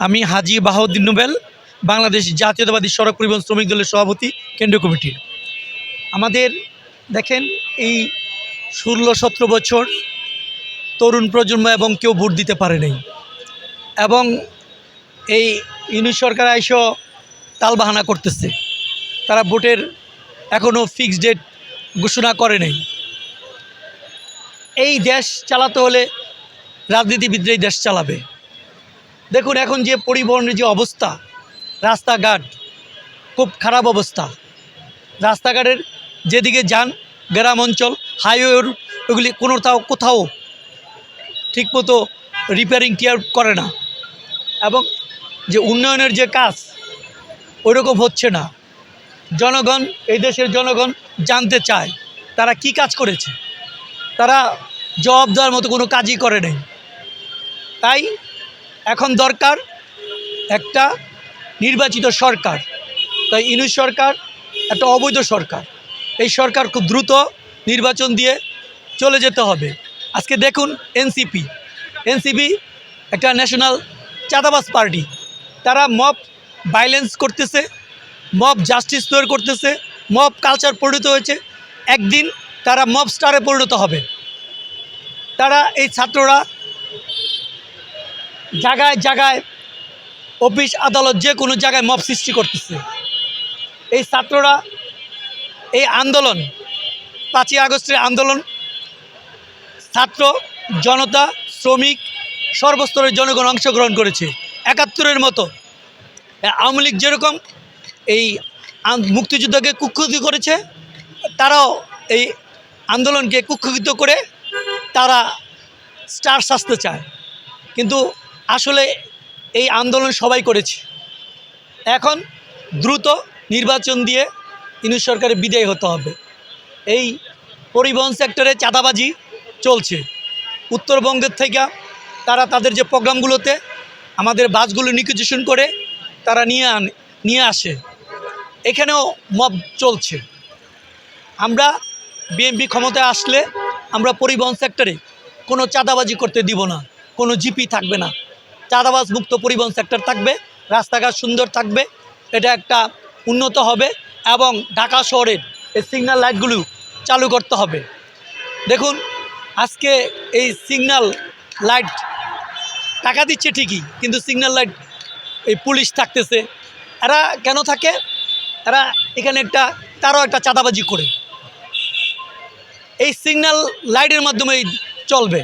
আমি হাজি বাহাউদ্দিন নোবেল, বাংলাদেশ জাতীয়তাবাদী সড়ক পরিবহন শ্রমিক দলের সভাপতি, কেন্দ্রীয় কমিটির। আমাদের দেখেন এই ষোলো সতেরো বছর তরুণ প্রজন্ম এবং কেউ ভোট দিতে পারে নাই। এবং এই ইউনিট সরকার আইসো তালবাহানা করতেছে। তারা ভোটের এখনও ফিক্সড ডেট ঘোষণা করে নাই। এই দেশ চালাতে হলে রাজনীতিবিদরাই দেশ চালাবে। দেখুন, এখন যে পরিবহনের যে অবস্থা, রাস্তাঘাট, খুব খারাপ অবস্থা। রাস্তাঘাটের যেদিকে যান, গ্রাম অঞ্চল হাইওয়ের ওগুলি কোনো তাও কোথাও ঠিকমতো রিপেয়ারিং কেয়ার করে না। এবং যে উন্নয়নের যে কাজ, ওইরকম হচ্ছে না। জনগণ, এই দেশের জনগণ জানতে চায়, তারা কি কাজ করেছে? তারা জবাব দেওয়ার মতো কোনো কাজই করে নাই। তাই এখন দরকার একটা নির্বাচিত সরকার। তাই ইনুস সরকার, একটা অবৈধ সরকার। এই সরকার খুব দ্রুত নির্বাচন দিয়ে চলে যেতে হবে। আজকে দেখুন এনসিপি। এনসিপি একটা ন্যাশনাল চাঁদাবাজ পার্টি। তারা মব ভাইলেন্স করতেছে, মব জাস্টিস তৈরি করতেছে, মব কালচার পরিণত হয়েছে। একদিন তারা মব স্টারে পরিণত হবে। তারা এই ছাত্ররা জায়গায় জায়গায় অফিস, আদালত, যে কোনো জায়গায় মব সৃষ্টি করতেছে। এই ছাত্ররা, এই আন্দোলন, পাঁচই আগস্টের আন্দোলন, ছাত্র, জনতা, শ্রমিক, সর্বস্তরের জনগণ অংশগ্রহণ করেছে। একাত্তরের মতো। আওয়ামী লীগ যেরকম এই মুক্তিযুদ্ধকে কুক্ষিত করেছে, তারাও এই আন্দোলনকে কুক্ষিত করে তারা স্টার সাজতে চায়। কিন্তু আসলে এই আন্দোলন সবাই করেছে। এখন দ্রুত নির্বাচন দিয়ে ইউনিট সরকারের বিদায় হতে হবে। এই পরিবহন সেক্টরে চাঁদাবাজি চলছে। উত্তরবঙ্গের থেকে তারা তাদের যে প্রোগ্রামগুলোতে আমাদের বাসগুলো নিকুজিশন করে তারা নিয়ে আন, নিয়ে আসে। এখানেও মব চলছে। আমরা বিএমপি ক্ষমতায় আসলে আমরা পরিবহন সেক্টরে কোনো চাঁদাবাজি করতে দিব না, কোনো জিপি থাকবে না। চাঁদাবাজ মুক্ত পরিবহন সেক্টর থাকবে, রাস্তাঘাট সুন্দর থাকবে, এটা একটা উন্নত হবে এবং ঢাকা শহরের এই সিগন্যাল লাইটগুলো চালু করতে হবে। দেখুন, আজকে এই সিগন্যাল লাইট টাকা দিচ্ছে ঠিকই, কিন্তু সিগন্যাল লাইট এই পুলিশ থাকতেছে। এরা কেন থাকে? এরা এখানে একটা, তারও একটা চাঁদাবাজি করে। এই সিগন্যাল লাইটের মাধ্যমেই চলবে।